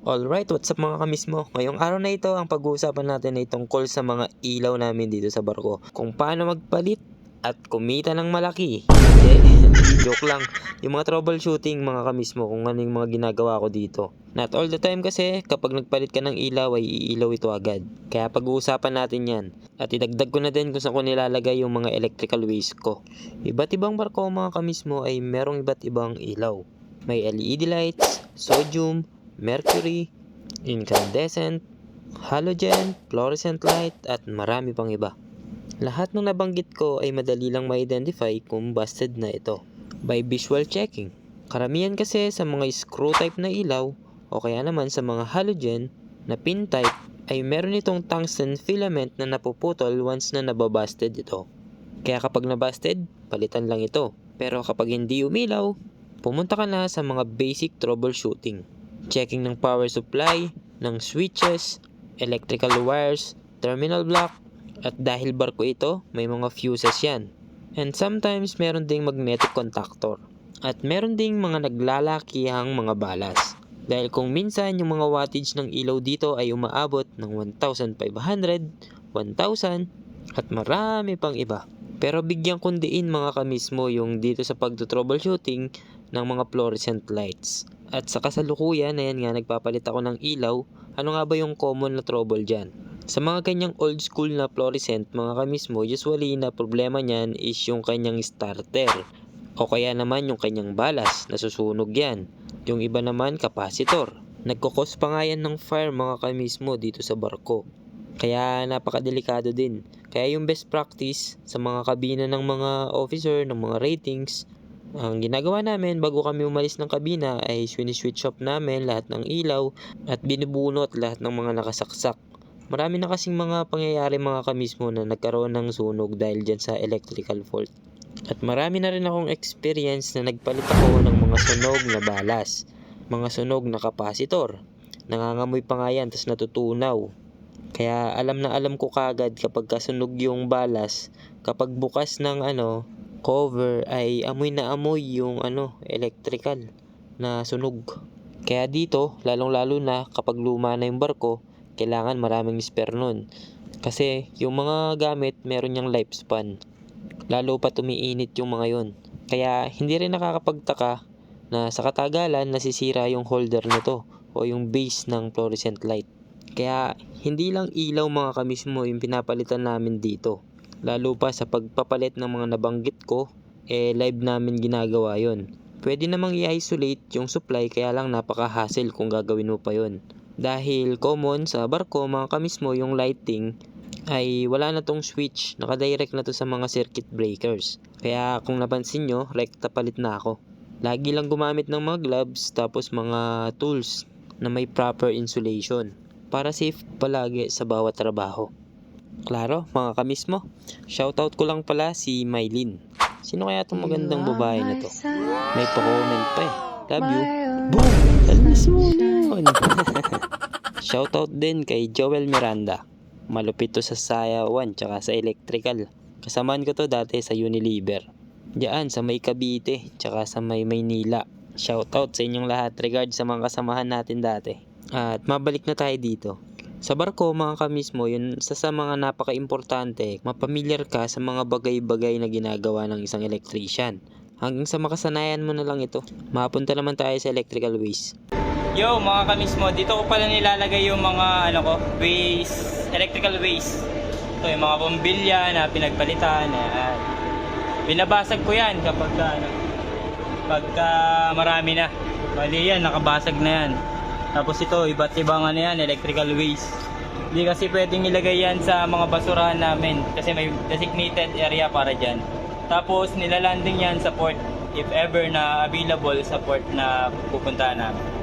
Alright, what's up mga kamismo? Ngayong araw na ito, ang pag-uusapan natin ay tungkol sa mga ilaw namin dito sa barko. Kung paano magpalit at kumita ng malaki. Joke lang. Yung mga troubleshooting mga kamismo kung ano yung mga ginagawa ko dito. Not all the time kasi kapag nagpalit ka ng ilaw ay iilaw ito agad. Kaya pag-uusapan natin yan. At idagdag ko na din kung saan ko nilalagay yung mga electrical waste ko. Iba't ibang barko mga kamismo ay merong iba't ibang ilaw. May LED lights, sodium, mercury, incandescent, halogen, fluorescent light, at marami pang iba. Lahat ng nabanggit ko ay madali lang ma-identify kung busted na ito by visual checking. Karamihan kasi sa mga screw type na ilaw o kaya naman sa mga halogen na pin type ay meron itong tungsten filament na napuputol once na nababusted ito. Kaya kapag nabusted, palitan lang ito. Pero kapag hindi umilaw, pumunta ka na sa mga basic troubleshooting. Checking ng power supply, ng switches, electrical wires, terminal block, at dahil barko ito, may mga fuses yan. And sometimes meron ding magnetic contactor. At meron ding mga naglalakihang mga balas. Dahil kung minsan yung mga wattage ng ilaw dito ay umaabot ng 1,500, 1,000, at marami pang iba. Pero bigyan kundiin mga kamismo yung dito sa pagto-troubleshooting ng mga fluorescent lights. At sa kasalukuyan, ayan nga, nagpapalit ako ng ilaw. Ano nga ba yung common na trouble dyan? Sa mga kanyang old school na fluorescent, mga kamismo, usually na problema niyan is yung kanyang starter. O kaya naman yung kanyang balas, nasusunog yan. Yung iba naman, capacitor. Nagkukos pa nga yan ng fire mga kamismo dito sa barko. Kaya napakadelikado din. Kaya yung best practice sa mga kabina ng mga officer, ng mga ratings, ang ginagawa namin bago kami umalis ng kabina ay switch off namin lahat ng ilaw at binubunot lahat ng mga nakasaksak. Marami na kasing mga pangyayari mga kamismo na nagkaroon ng sunog dahil dyan sa electrical fault. At marami na rin akong experience na nagpalit ako ng mga sunog na balas, mga sunog na kapasitor. Nangangamoy pa nga yan, tas natutunaw. Kaya alam na alam ko kagad kapag kasunog yung balas, kapag bukas ng ano, cover ay amoy na amoy yung ano, electrical na sunog. Kaya dito, lalong-lalo na kapag luma na yung barko, kailangan maraming spare nun. Kasi yung mga gamit, meron niyang lifespan. Lalo pa tumiinit yung mga yon. Kaya hindi rin nakakapagtaka na sa katagalan nasisira yung holder nito o yung base ng fluorescent light. Kaya hindi lang ilaw mga kamismo yung pinapalitan namin dito. Lalo pa sa pagpapalit ng mga nabanggit ko, eh live namin ginagawa yon. Pwede namang i-isolate yung supply kaya lang napaka-hassle kung gagawin mo pa yon. Dahil common sa barko mga kamismo yung lighting ay wala na tong switch, nakadirect na to sa mga circuit breakers. Kaya kung napansin nyo, rekta palit na ako. Lagi lang gumamit ng mga gloves tapos mga tools na may proper insulation para safe palagi sa bawat trabaho. Klaro, mga kamismo. Shoutout ko lang pala si Mylin. Sino kaya itong magandang babae na to? May pa-comment pa eh. Love you. Boom! Talas mo nun. Shoutout din kay Joel Miranda. Malupit to sa sayawan tsaka sa electrical. Kasamaan ko to dati sa Unilever. Diyan sa may Cavite tsaka sa may Maynila. Shoutout sa inyong lahat regard sa mga kasamahan natin dati. At mabalik na tayo dito. Sa barko mga kamismo, yun sa sa mga napaka-importante, mapamilyar ka sa mga bagay-bagay na ginagawa ng isang electrician. Hanggang sa makasanayan mo na lang ito. Mapunta naman tayo sa electrical waste. Yo, mga kamismo, dito ko pala nilalagay yung mga ano ko, waste, electrical waste. Ito yung mga bombilya na pinagpalitan. Ayan. Binabasag ko yan kapag ano, pagka marami na. Bali yan, nakabasag na yan. Tapos ito, iba't ibang ano yan, electrical waste. Hindi kasi pwedeng ilagay yan sa mga basurahan namin kasi may designated area para dyan. Tapos nilalanding yan sa port if ever na available sa port na pupuntahan namin.